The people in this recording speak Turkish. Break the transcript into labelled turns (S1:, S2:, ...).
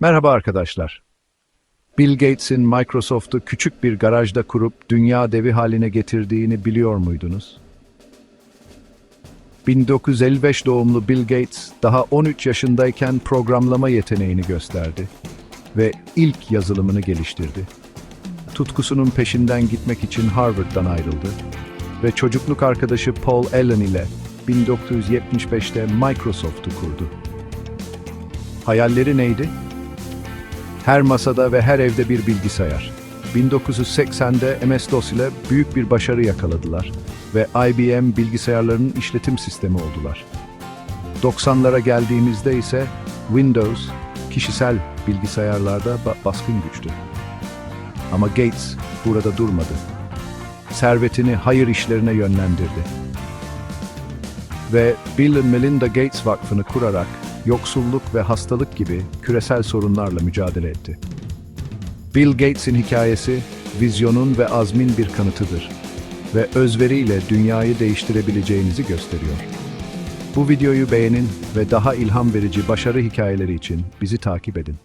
S1: Merhaba arkadaşlar. Bill Gates'in Microsoft'u küçük bir garajda kurup dünya devi haline getirdiğini biliyor muydunuz? 1955 doğumlu Bill Gates daha 13 yaşındayken programlama yeteneğini gösterdi ve ilk yazılımını geliştirdi. Tutkusunun peşinden gitmek için Harvard'dan ayrıldı ve çocukluk arkadaşı Paul Allen ile 1975'te Microsoft'u kurdu. Hayalleri neydi? Her masada ve her evde bir bilgisayar. 1980'de MS-DOS ile büyük bir başarı yakaladılar ve IBM bilgisayarlarının işletim sistemi oldular. 90'lara geldiğimizde ise Windows kişisel bilgisayarlarda ba- baskın güçtü. Ama Gates burada durmadı. Servetini hayır işlerine yönlendirdi. Ve Bill and Melinda Gates Vakfı'nı kurarak yoksulluk ve hastalık gibi küresel sorunlarla mücadele etti. Bill Gates'in hikayesi, vizyonun ve azmin bir kanıtıdır ve özveriyle dünyayı değiştirebileceğinizi gösteriyor. Bu videoyu beğenin ve daha ilham verici başarı hikayeleri için bizi takip edin.